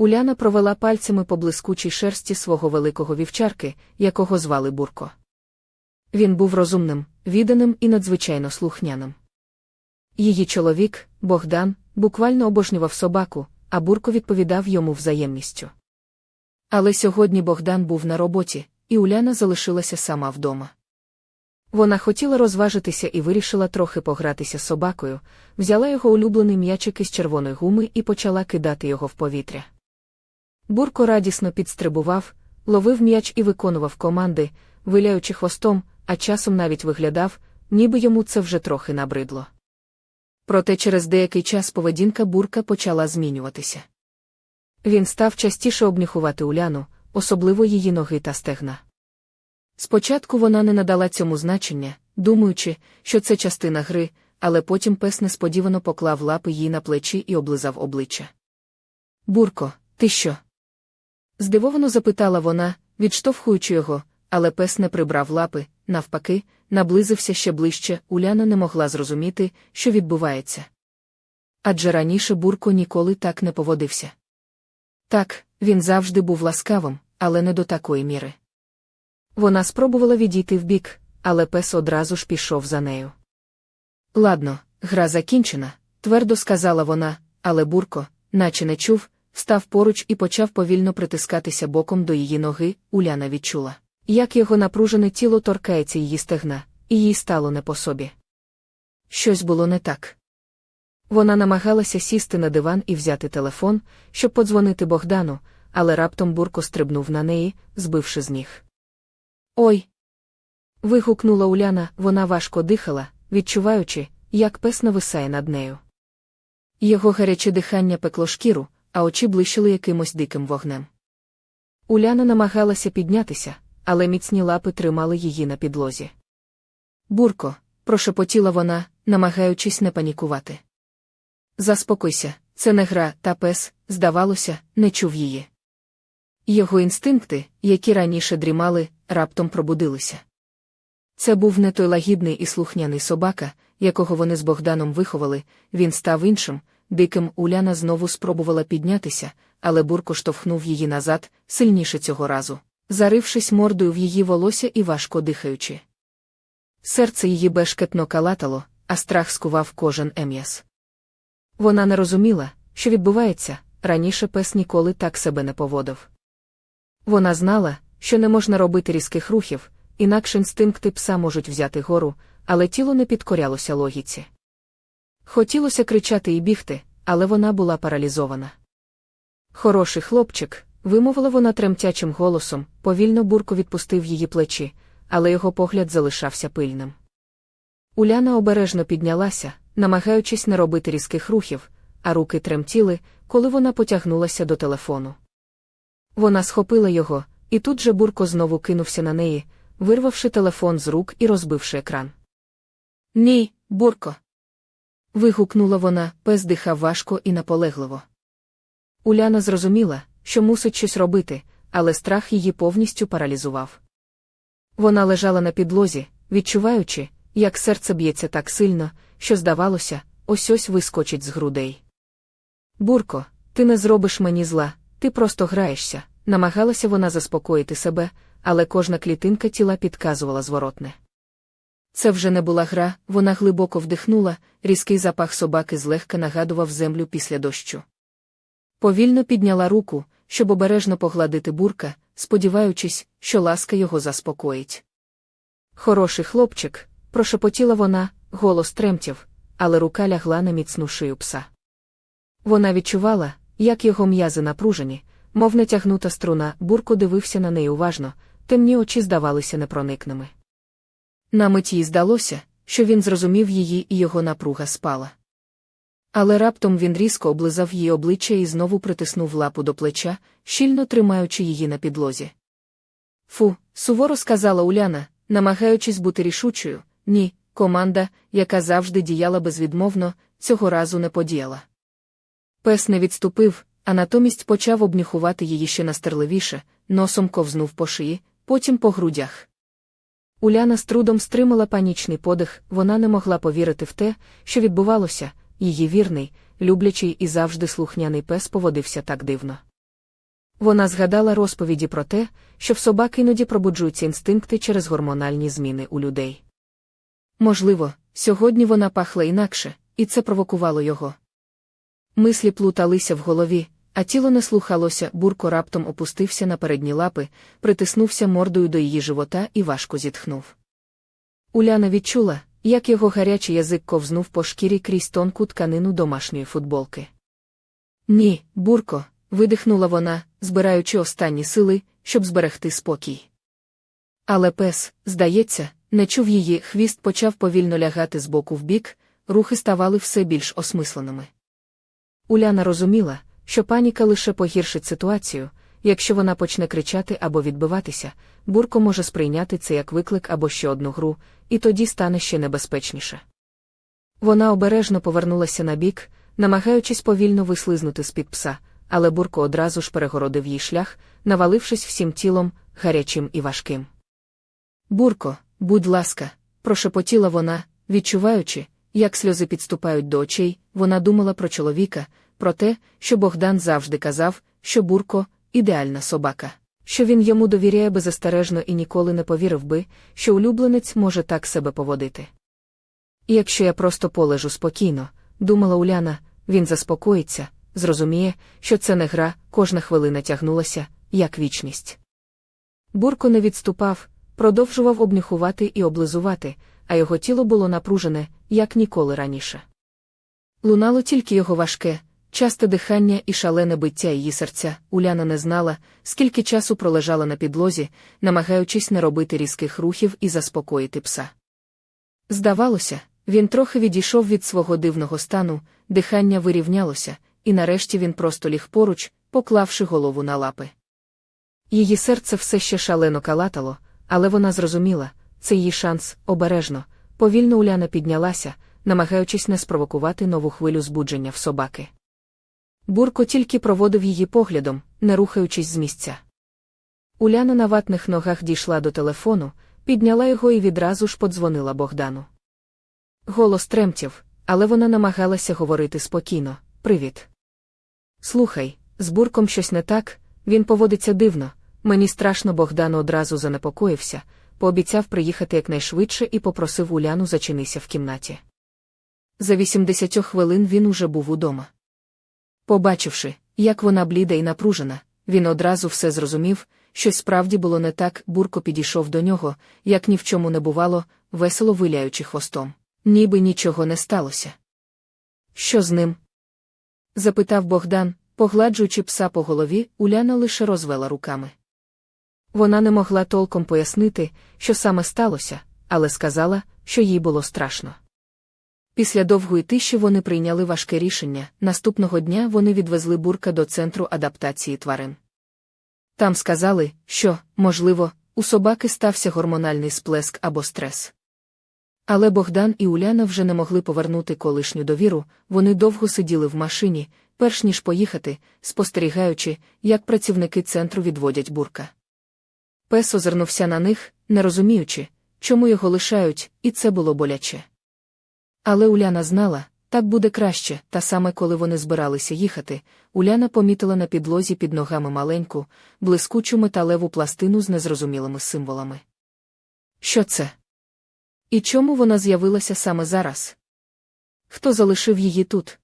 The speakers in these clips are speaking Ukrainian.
Уляна провела пальцями по блискучій шерсті свого великого вівчарки, якого звали Бурко. Він був розумним, відданим і надзвичайно слухняним. Її чоловік, Богдан, буквально обожнював собаку, а Бурко відповідав йому взаємністю. Але сьогодні Богдан був на роботі, і Уляна залишилася сама вдома. Вона хотіла розважитися і вирішила трохи погратися з собакою, взяла його улюблений м'ячик із червоної гуми і почала кидати його в повітря. Бурко радісно підстрибував, ловив м'яч і виконував команди, виляючи хвостом, а часом навіть виглядав, ніби йому це вже трохи набридло. Проте через деякий час поведінка бурка почала змінюватися. Він став частіше обнюхувати Уляну, особливо її ноги та стегна. Спочатку вона не надала цьому значення, думаючи, що це частина гри, але потім пес несподівано поклав лапи їй на плечі і облизав обличчя. Бурко, ти що? Здивовано запитала вона, відштовхуючи його, але пес не прибрав лапи, навпаки, наблизився ще ближче, Уляна не могла зрозуміти, що відбувається. Адже раніше Бурко ніколи так не поводився. Так, він завжди був ласкавим, але не до такої міри. Вона спробувала відійти вбік, але пес одразу ж пішов за нею. Ладно, гра закінчена, твердо сказала вона, але Бурко, наче не чув, став поруч і почав повільно притискатися боком до її ноги, Уляна відчула, як його напружене тіло торкається її стегна, і їй стало не по собі. Щось було не так. Вона намагалася сісти на диван і взяти телефон, щоб подзвонити Богдану, але раптом Бурко стрибнув на неї, збивши з ніг. Ой. вигукнула Уляна, вона важко дихала, відчуваючи, як пес нависає над нею. Його гаряче дихання пекло шкіру, а очі блищили якимось диким вогнем. Уляна намагалася піднятися, але міцні лапи тримали її на підлозі. Бурко, прошепотіла вона, намагаючись не панікувати. Заспокойся, це не гра, та пес, здавалося, не чув її. Його інстинкти, які раніше дрімали, раптом пробудилися. Це був не той лагідний і слухняний собака, якого вони з Богданом виховали, він став іншим, диким Уляна знову спробувала піднятися, але бурко штовхнув її назад, сильніше цього разу, зарившись мордою в її волосся і важко дихаючи. Серце її бешкетно калатало, а страх скував кожен ем'яс. Вона не розуміла, що відбувається, раніше пес ніколи так себе не поводив. Вона знала, що не можна робити різких рухів, інакше інстинкти пса можуть взяти гору, але тіло не підкорялося логіці. Хотілося кричати і бігти, але вона була паралізована. Хороший хлопчик, вимовила вона тремтячим голосом, повільно бурко відпустив її плечі, але його погляд залишався пильним. Уляна обережно піднялася, намагаючись не робити різких рухів, а руки тремтіли, коли вона потягнулася до телефону. Вона схопила його, і тут же бурко знову кинувся на неї, вирвавши телефон з рук і розбивши екран. Ні, бурко. Вигукнула вона, пес дихав важко і наполегливо. Уляна зрозуміла, що мусить щось робити, але страх її повністю паралізував. Вона лежала на підлозі, відчуваючи, як серце б'ється так сильно, що, здавалося, ось ось вискочить з грудей. Бурко, ти не зробиш мені зла, ти просто граєшся, намагалася вона заспокоїти себе, але кожна клітинка тіла підказувала зворотне. Це вже не була гра, вона глибоко вдихнула, різкий запах собаки злегка нагадував землю після дощу. Повільно підняла руку, щоб обережно погладити бурка, сподіваючись, що ласка його заспокоїть. Хороший хлопчик, прошепотіла вона, голос тремтів, але рука лягла на міцну шию пса. Вона відчувала, як його м'язи напружені, мов натягнута струна, бурко дивився на неї уважно, темні очі здавалися непроникними. На мить їй здалося, що він зрозумів її і його напруга спала. Але раптом він різко облизав її обличчя і знову притиснув лапу до плеча, щільно тримаючи її на підлозі. Фу, суворо сказала Уляна, намагаючись бути рішучою, ні, команда, яка завжди діяла безвідмовно, цього разу не подіяла. Пес не відступив, а натомість почав обнюхувати її ще настирливіше, носом ковзнув по шиї, потім по грудях. Уляна з трудом стримала панічний подих, вона не могла повірити в те, що відбувалося, її вірний, люблячий і завжди слухняний пес поводився так дивно. Вона згадала розповіді про те, що в собак іноді пробуджуються інстинкти через гормональні зміни у людей. Можливо, сьогодні вона пахла інакше, і це провокувало його. Мислі плуталися в голові, а тіло не слухалося, бурко раптом опустився на передні лапи, притиснувся мордою до її живота і важко зітхнув. Уляна відчула, як його гарячий язик ковзнув по шкірі крізь тонку тканину домашньої футболки. Ні, бурко, видихнула вона, збираючи останні сили, щоб зберегти спокій. Але пес, здається, не чув її, хвіст почав повільно лягати з боку в бік, рухи ставали все більш осмисленими. Уляна розуміла, що паніка лише погіршить ситуацію, якщо вона почне кричати або відбиватися, бурко може сприйняти це як виклик або ще одну гру, і тоді стане ще небезпечніше. Вона обережно повернулася на бік, намагаючись повільно вислизнути з-під пса, але бурко одразу ж перегородив їй шлях, навалившись всім тілом, гарячим і важким. Бурко, будь ласка, прошепотіла вона, відчуваючи, як сльози підступають до очей, вона думала про чоловіка, про те, що Богдан завжди казав, що бурко ідеальна собака, що він йому довіряє беззастережно і ніколи не повірив би, що улюбленець може так себе поводити. І якщо я просто полежу спокійно, думала Уляна, він заспокоїться, зрозуміє, що це не гра, кожна хвилина тягнулася, як вічність. Бурко не відступав, продовжував обнюхувати і облизувати, а його тіло було напружене, як ніколи раніше. Лунало тільки його важке, часте дихання і шалене биття її серця. Уляна не знала, скільки часу пролежала на підлозі, намагаючись не робити різких рухів і заспокоїти пса. Здавалося, він трохи відійшов від свого дивного стану, дихання вирівнялося, і нарешті він просто ліг поруч, поклавши голову на лапи. Її серце все ще шалено калатало, але вона зрозуміла це її шанс, обережно, повільно Уляна піднялася, намагаючись не спровокувати нову хвилю збудження в собаки. Бурко тільки проводив її поглядом, не рухаючись з місця. Уляна на ватних ногах дійшла до телефону, підняла його і відразу ж подзвонила Богдану. Голос тремтів, але вона намагалася говорити спокійно Привіт. Слухай, з бурком щось не так, він поводиться дивно. Мені страшно Богдан одразу занепокоївся, пообіцяв приїхати якнайшвидше і попросив Уляну зачинися в кімнаті. За 80 хвилин він уже був удома. Побачивши, як вона бліда і напружена, він одразу все зрозумів, що справді було не так, бурко підійшов до нього, як ні в чому не бувало, весело виляючи хвостом. Ніби нічого не сталося. Що з ним? запитав Богдан, погладжуючи пса по голові, Уляна лише розвела руками. Вона не могла толком пояснити, що саме сталося, але сказала, що їй було страшно. Після довгої тиші вони прийняли важке рішення. Наступного дня вони відвезли бурка до центру адаптації тварин. Там сказали, що, можливо, у собаки стався гормональний сплеск або стрес. Але Богдан і Уляна вже не могли повернути колишню довіру, вони довго сиділи в машині, перш ніж поїхати, спостерігаючи, як працівники центру відводять бурка. Пес озирнувся на них, не розуміючи, чому його лишають, і це було боляче. Але Уляна знала, так буде краще, та саме коли вони збиралися їхати, Уляна помітила на підлозі під ногами маленьку, блискучу металеву пластину з незрозумілими символами. Що це? І чому вона з'явилася саме зараз? Хто залишив її тут?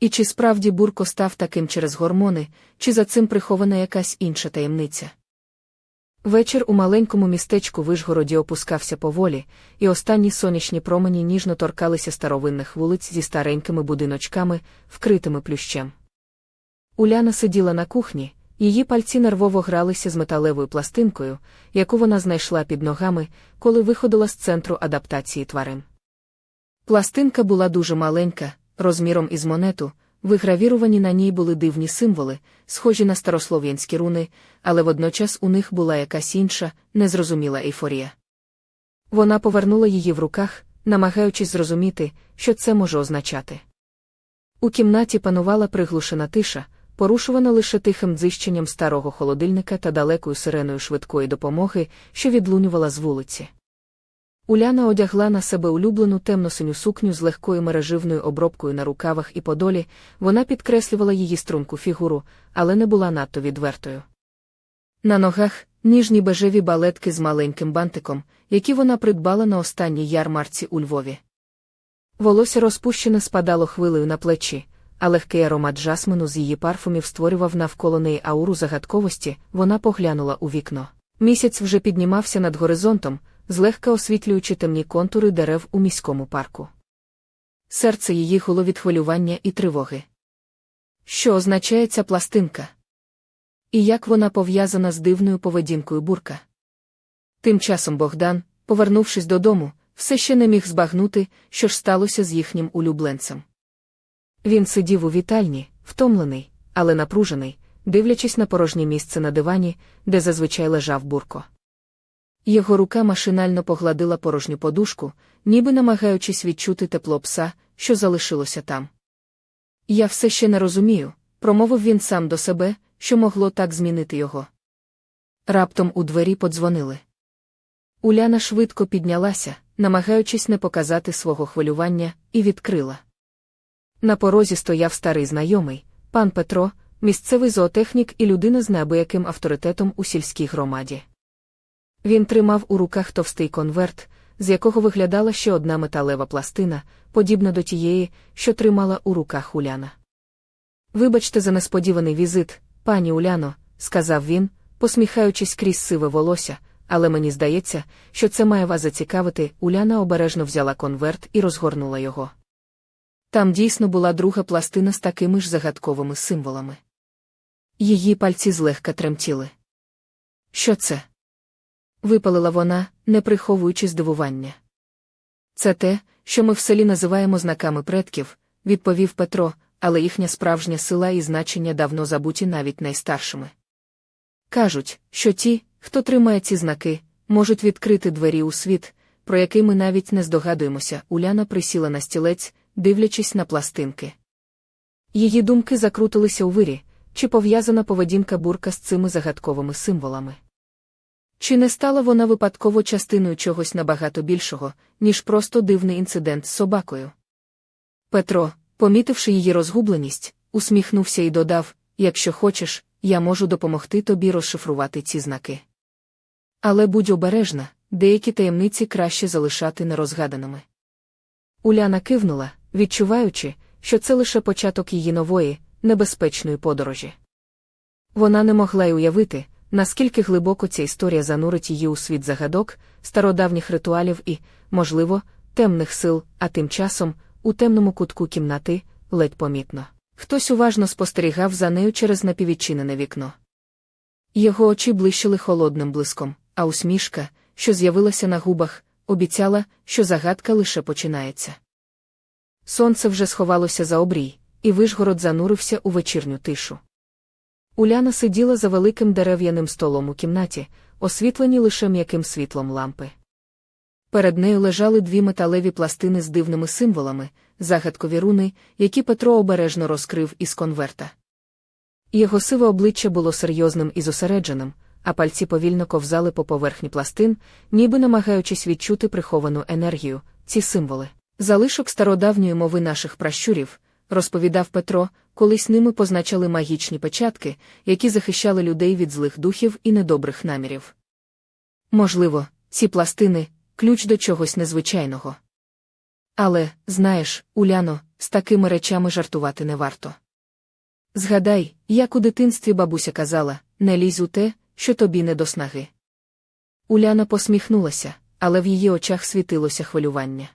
І чи справді бурко став таким через гормони, чи за цим прихована якась інша таємниця? Вечір у маленькому містечку Вишгороді опускався поволі, і останні сонячні промені ніжно торкалися старовинних вулиць зі старенькими будиночками, вкритими плющем. Уляна сиділа на кухні, її пальці нервово гралися з металевою пластинкою, яку вона знайшла під ногами, коли виходила з центру адаптації тварин. Пластинка була дуже маленька, розміром із монету, вигравіровані на ній були дивні символи, схожі на старослов'янські руни, але водночас у них була якась інша, незрозуміла ейфорія. Вона повернула її в руках, намагаючись зрозуміти, що це може означати. У кімнаті панувала приглушена тиша порушувана лише тихим дзищенням старого холодильника та далекою сиреною швидкої допомоги, що відлунювала з вулиці. Уляна одягла на себе улюблену темно-синю сукню з легкою мереживною обробкою на рукавах і подолі, вона підкреслювала її струнку фігуру, але не була надто відвертою. На ногах ніжні бежеві балетки з маленьким бантиком, які вона придбала на останній ярмарці у Львові. Волосся розпущене спадало хвилею на плечі, а легкий аромат жасмину з її парфумів створював навколо неї ауру загадковості, вона поглянула у вікно. Місяць вже піднімався над горизонтом, злегка освітлюючи темні контури дерев у міському парку. Серце її гуло від хвилювання і тривоги. Що означає ця пластинка? І як вона пов'язана з дивною поведінкою бурка? Тим часом Богдан, повернувшись додому, все ще не міг збагнути, що ж сталося з їхнім улюбленцем. Він сидів у вітальні, втомлений, але напружений, дивлячись на порожнє місце на дивані, де зазвичай лежав бурко. Його рука машинально погладила порожню подушку, ніби намагаючись відчути тепло пса, що залишилося там. Я все ще не розумію, промовив він сам до себе, що могло так змінити його. Раптом у двері подзвонили. Уляна швидко піднялася, намагаючись не показати свого хвилювання, і відкрила. На порозі стояв старий знайомий, пан Петро, місцевий зоотехнік і людина з неабияким авторитетом у сільській громаді. Він тримав у руках товстий конверт, з якого виглядала ще одна металева пластина, подібна до тієї, що тримала у руках Уляна. Вибачте за несподіваний візит, пані Уляно, сказав він, посміхаючись крізь сиве волосся, але мені здається, що це має вас зацікавити. Уляна обережно взяла конверт і розгорнула його. Там дійсно була друга пластина з такими ж загадковими символами. Її пальці злегка тремтіли. Що це? Випалила вона, не приховуючи здивування. Це те, що ми в селі називаємо знаками предків, відповів Петро, але їхня справжня сила і значення давно забуті навіть найстаршими. Кажуть, що ті, хто тримає ці знаки, можуть відкрити двері у світ, про який ми навіть не здогадуємося. Уляна присіла на стілець, дивлячись на пластинки. Її думки закрутилися у вирі, чи пов'язана поведінка бурка з цими загадковими символами. Чи не стала вона випадково частиною чогось набагато більшого, ніж просто дивний інцидент з собакою? Петро, помітивши її розгубленість, усміхнувся і додав: якщо хочеш, я можу допомогти тобі розшифрувати ці знаки. Але будь обережна, деякі таємниці краще залишати нерозгаданими. Уляна кивнула, відчуваючи, що це лише початок її нової, небезпечної подорожі. Вона не могла й уявити, наскільки глибоко ця історія занурить її у світ загадок, стародавніх ритуалів і, можливо, темних сил, а тим часом, у темному кутку кімнати, ледь помітно. Хтось уважно спостерігав за нею через напіввідчинене вікно. Його очі блищили холодним блиском, а усмішка, що з'явилася на губах, обіцяла, що загадка лише починається. Сонце вже сховалося за обрій, і Вишгород занурився у вечірню тишу. Уляна сиділа за великим дерев'яним столом у кімнаті, освітлені лише м'яким світлом лампи. Перед нею лежали дві металеві пластини з дивними символами, загадкові руни, які Петро обережно розкрив із конверта. Його сиве обличчя було серйозним і зосередженим, а пальці повільно ковзали по поверхні пластин, ніби намагаючись відчути приховану енергію, ці символи. Залишок стародавньої мови наших пращурів, розповідав Петро, колись ними позначали магічні печатки, які захищали людей від злих духів і недобрих намірів. Можливо, ці пластини ключ до чогось незвичайного. Але, знаєш, Уляно, з такими речами жартувати не варто. Згадай, як у дитинстві бабуся казала не лізь у те, що тобі не до снаги. Уляна посміхнулася, але в її очах світилося хвилювання.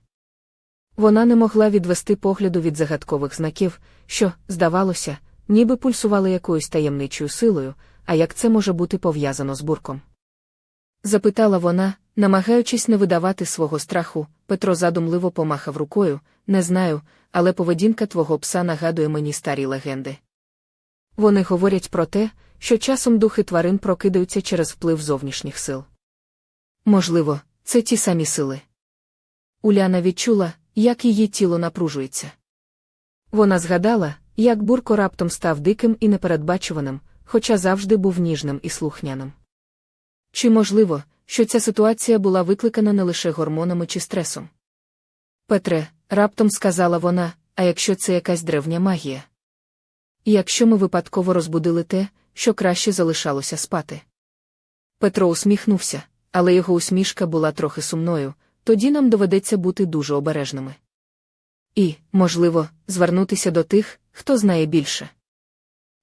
Вона не могла відвести погляду від загадкових знаків, що, здавалося, ніби пульсували якоюсь таємничою силою, а як це може бути пов'язано з бурком. Запитала вона, намагаючись не видавати свого страху, Петро задумливо помахав рукою, не знаю, але поведінка твого пса нагадує мені старі легенди. Вони говорять про те, що часом духи тварин прокидаються через вплив зовнішніх сил. Можливо, це ті самі сили. Уляна відчула, як її тіло напружується. Вона згадала, як бурко раптом став диким і непередбачуваним, хоча завжди був ніжним і слухняним. Чи, можливо, що ця ситуація була викликана не лише гормонами чи стресом. Петре, раптом сказала вона, а якщо це якась древня магія? Якщо ми випадково розбудили те, що краще залишалося спати. Петро усміхнувся, але його усмішка була трохи сумною, тоді нам доведеться бути дуже обережними. І, можливо, звернутися до тих, хто знає більше.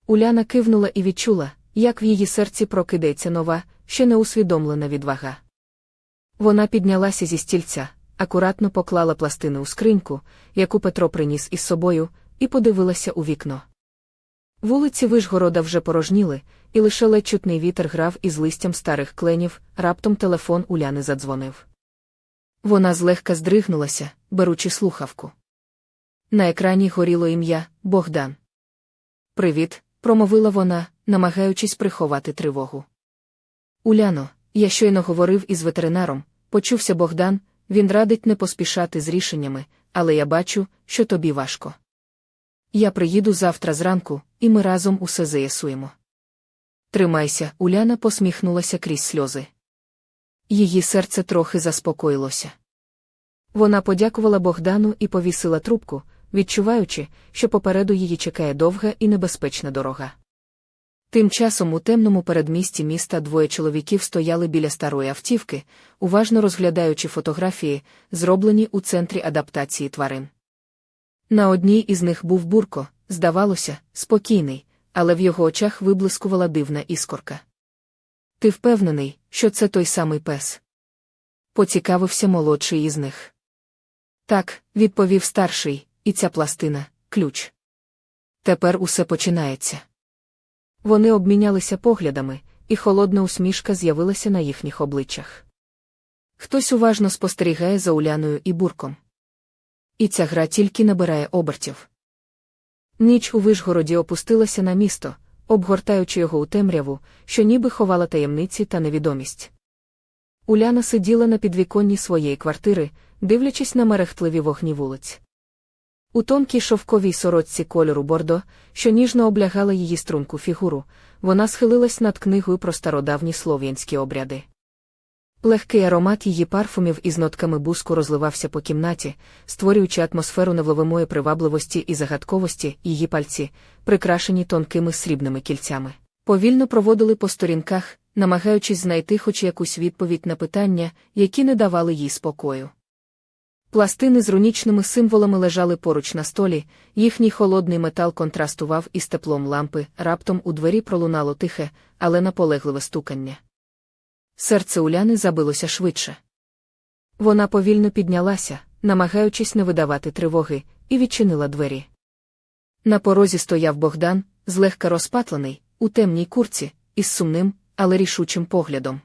Уляна кивнула і відчула, як в її серці прокидається нова, ще неусвідомлена відвага. Вона піднялася зі стільця, акуратно поклала пластини у скриньку, яку Петро приніс із собою, і подивилася у вікно. Вулиці Вишгорода вже порожніли, і лише ледь чутний вітер грав із листям старих кленів, раптом телефон Уляни задзвонив. Вона злегка здригнулася, беручи слухавку. На екрані горіло ім'я Богдан. Привіт, промовила вона, намагаючись приховати тривогу. Уляно, я щойно говорив із ветеринаром, почувся Богдан, він радить не поспішати з рішеннями, але я бачу, що тобі важко. Я приїду завтра зранку, і ми разом усе заясуємо. Тримайся, Уляна посміхнулася крізь сльози. Її серце трохи заспокоїлося. Вона подякувала Богдану і повісила трубку, відчуваючи, що попереду її чекає довга і небезпечна дорога. Тим часом у темному передмісті міста двоє чоловіків стояли біля старої автівки, уважно розглядаючи фотографії, зроблені у центрі адаптації тварин. На одній із них був бурко, здавалося, спокійний, але в його очах виблискувала дивна іскорка. Ти впевнений, що це той самий пес? Поцікавився молодший із них. Так, відповів старший, і ця пластина ключ. Тепер усе починається. Вони обмінялися поглядами, і холодна усмішка з'явилася на їхніх обличчях. Хтось уважно спостерігає за Уляною і бурком. І ця гра тільки набирає обертів. Ніч у Вишгороді опустилася на місто, обгортаючи його у темряву, що ніби ховала таємниці та невідомість. Уляна сиділа на підвіконні своєї квартири, дивлячись на мерехтливі вогні вулиць. У тонкій шовковій сорочці кольору бордо, що ніжно облягала її струнку фігуру, вона схилилась над книгою про стародавні слов'янські обряди. Легкий аромат її парфумів із нотками буску розливався по кімнаті, створюючи атмосферу невловимої привабливості і загадковості, її пальці, прикрашені тонкими срібними кільцями. Повільно проводили по сторінках, намагаючись знайти хоч якусь відповідь на питання, які не давали їй спокою. Пластини з рунічними символами лежали поруч на столі, їхній холодний метал контрастував із теплом лампи, раптом у двері пролунало тихе, але наполегливе стукання. Серце Уляни забилося швидше. Вона повільно піднялася, намагаючись не видавати тривоги, і відчинила двері. На порозі стояв Богдан, злегка розпатлений, у темній курці, із сумним, але рішучим поглядом.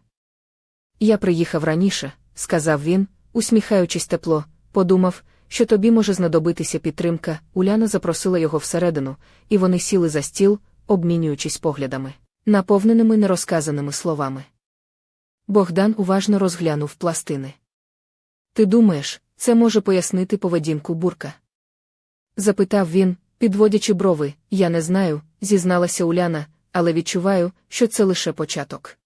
Я приїхав раніше, сказав він, усміхаючись тепло, подумав, що тобі може знадобитися підтримка. Уляна запросила його всередину, і вони сіли за стіл, обмінюючись поглядами, наповненими нерозказаними словами. Богдан уважно розглянув пластини. Ти думаєш, це може пояснити поведінку бурка? запитав він, підводячи брови, я не знаю, зізналася Уляна, але відчуваю, що це лише початок.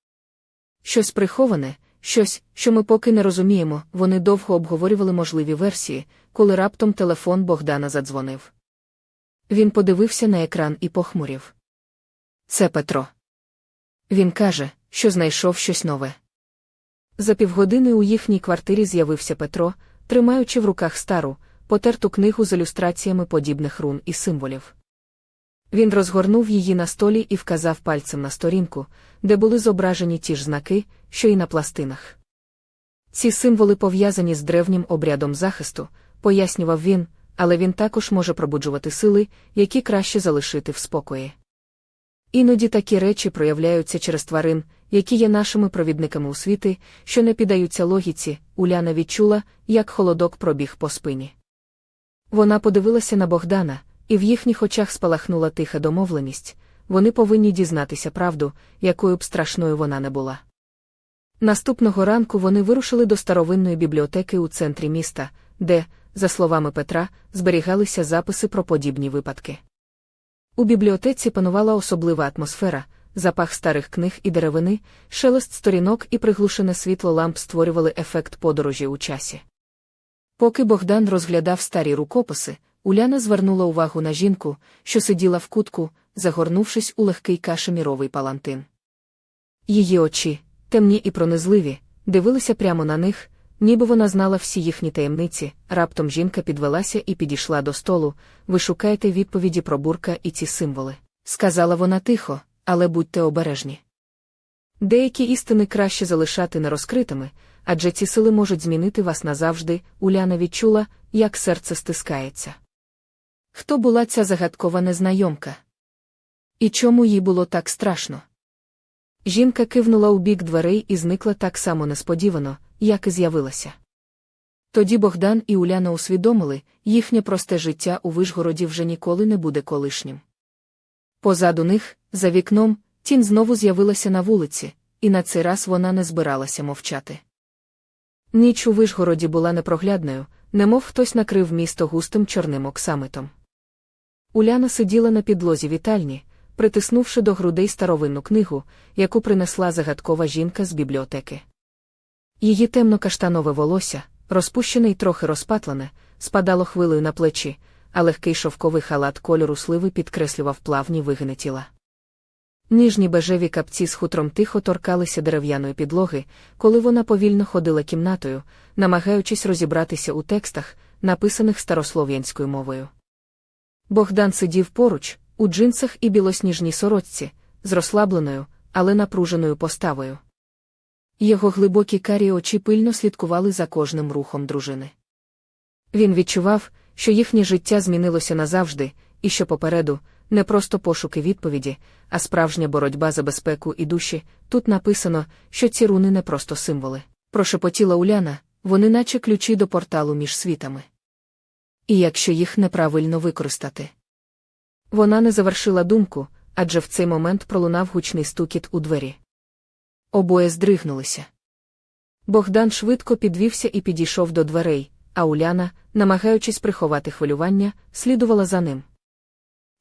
Щось приховане, щось, що ми поки не розуміємо, вони довго обговорювали можливі версії, коли раптом телефон Богдана задзвонив. Він подивився на екран і похмурів. Це Петро. Він каже, що знайшов щось нове. За півгодини у їхній квартирі з'явився Петро, тримаючи в руках стару, потерту книгу з ілюстраціями подібних рун і символів. Він розгорнув її на столі і вказав пальцем на сторінку, де були зображені ті ж знаки, що й на пластинах. Ці символи пов'язані з древнім обрядом захисту, пояснював він, але він також може пробуджувати сили, які краще залишити в спокої. Іноді такі речі проявляються через тварин, які є нашими провідниками у світи, що не піддаються логіці, Уляна відчула, як холодок пробіг по спині. Вона подивилася на Богдана, і в їхніх очах спалахнула тиха домовленість вони повинні дізнатися правду, якою б страшною вона не була. Наступного ранку вони вирушили до старовинної бібліотеки у центрі міста, де, за словами Петра, зберігалися записи про подібні випадки. У бібліотеці панувала особлива атмосфера, запах старих книг і деревини, шелест сторінок і приглушене світло ламп створювали ефект подорожі у часі. Поки Богдан розглядав старі рукописи, Уляна звернула увагу на жінку, що сиділа в кутку, загорнувшись у легкий кашеміровий палантин. Її очі, темні і пронизливі, дивилися прямо на них, ніби вона знала всі їхні таємниці. Раптом жінка підвелася і підійшла до столу. Ви шукаєте відповіді про бурка і ці символи. Сказала вона тихо, але будьте обережні. Деякі істини краще залишати нерозкритими, адже ці сили можуть змінити вас назавжди. Уляна відчула, як серце стискається. Хто була ця загадкова незнайомка? І чому їй було так страшно? Жінка кивнула у бік дверей і зникла так само несподівано, як і з'явилася. Тоді Богдан і Уляна усвідомили, їхнє просте життя у Вишгороді вже ніколи не буде колишнім. Позаду них, за вікном, тінь знову з'явилася на вулиці, і на цей раз вона не збиралася мовчати. Ніч у Вишгороді була непроглядною, немов хтось накрив місто густим чорним оксамитом. Уляна сиділа на підлозі вітальні, притиснувши до грудей старовинну книгу, яку принесла загадкова жінка з бібліотеки. Її темно-каштанове волосся, розпущене й трохи розпатлене, спадало хвилею на плечі, а легкий шовковий халат кольору сливи підкреслював плавні вигини тіла. Ніжні бежеві капці з хутром тихо торкалися дерев'яної підлоги, коли вона повільно ходила кімнатою, намагаючись розібратися у текстах, написаних старослов'янською мовою. Богдан сидів поруч, у джинсах і білосніжній сорочці, з розслабленою, але напруженою поставою. Його глибокі карі очі пильно слідкували за кожним рухом дружини. Він відчував, що їхнє життя змінилося назавжди, і що попереду не просто пошуки відповіді, а справжня боротьба за безпеку і душі. Тут написано, що ці руни не просто символи. Прошепотіла Уляна, вони наче ключі до порталу між світами. І якщо їх неправильно використати. Вона не завершила думку, адже в цей момент пролунав гучний стукіт у двері. Обоє здригнулися. Богдан швидко підвівся і підійшов до дверей, а Уляна, намагаючись приховати хвилювання, слідувала за ним.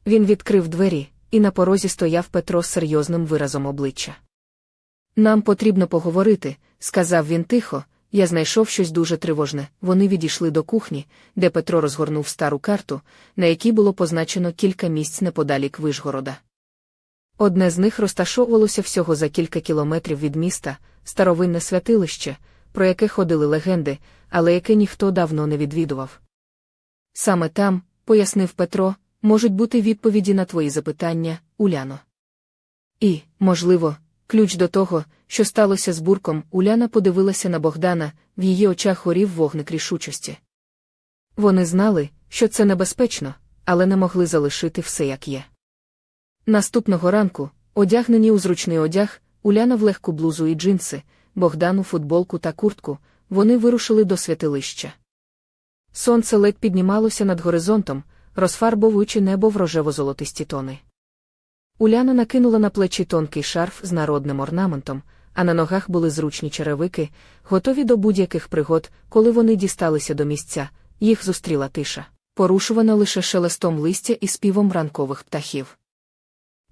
Він відкрив двері, і на порозі стояв Петро з серйозним виразом обличчя. Нам потрібно поговорити, сказав він тихо. Я знайшов щось дуже тривожне. Вони відійшли до кухні, де Петро розгорнув стару карту, на якій було позначено кілька місць неподалік Вишгорода. Одне з них розташовувалося всього за кілька кілометрів від міста, старовинне святилище, про яке ходили легенди, але яке ніхто давно не відвідував. Саме там, пояснив Петро, можуть бути відповіді на твої запитання, Уляно. І, можливо, ключ до того, що сталося з бурком, Уляна подивилася на Богдана, в її очах горів вогник рішучості. Вони знали, що це небезпечно, але не могли залишити все як є. Наступного ранку, одягнені у зручний одяг, Уляна в легку блузу і джинси, Богдан у футболку та куртку, вони вирушили до святилища. Сонце ледь піднімалося над горизонтом, розфарбовуючи небо в рожево-золотисті тони. Уляна накинула на плечі тонкий шарф з народним орнаментом, а на ногах були зручні черевики, готові до будь-яких пригод, коли вони дісталися до місця, їх зустріла тиша, порушувана лише шелестом листя і співом ранкових птахів.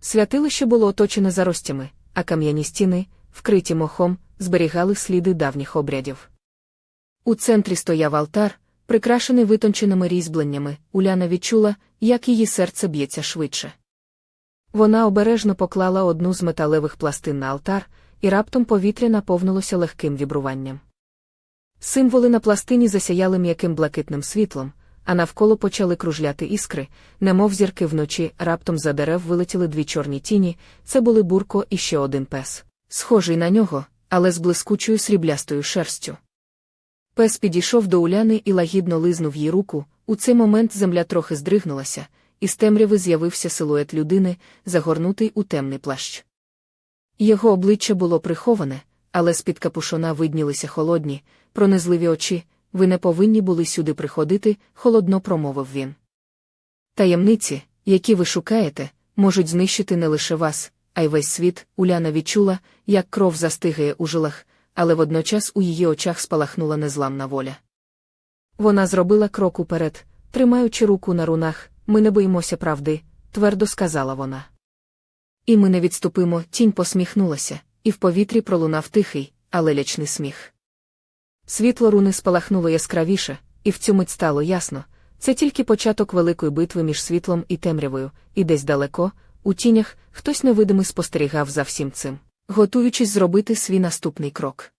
Святилище було оточене заростями, а кам'яні стіни, вкриті мохом, зберігали сліди давніх обрядів. У центрі стояв алтар, прикрашений витонченими різьбленнями, Уляна відчула, як її серце б'ється швидше. Вона обережно поклала одну з металевих пластин на алтар, і раптом повітря наповнилося легким вібруванням. Символи на пластині засяяли м'яким блакитним світлом, а навколо почали кружляти іскри, немов зірки вночі, раптом за дерев вилетіли дві чорні тіні, це були бурко і ще один пес, схожий на нього, але з блискучою сріблястою шерстю. Пес підійшов до Уляни і лагідно лизнув їй руку. У цей момент земля трохи здригнулася, і з темряви з'явився силует людини, загорнутий у темний плащ. Його обличчя було приховане, але з-під капушона виднілися холодні, пронизливі очі. Ви не повинні були сюди приходити, холодно промовив він. Таємниці, які ви шукаєте, можуть знищити не лише вас, а й весь світ Уляна відчула, як кров застигає у жилах, але водночас у її очах спалахнула незламна воля. Вона зробила крок уперед, тримаючи руку на рунах, ми не боїмося правди, твердо сказала вона. І ми не відступимо, тінь посміхнулася, і в повітрі пролунав тихий, але лячний сміх. Світло руни спалахнуло яскравіше, і в цю мить стало ясно це тільки початок великої битви між світлом і темрявою, і десь далеко, у тінях хтось невидимий спостерігав за всім цим, готуючись зробити свій наступний крок.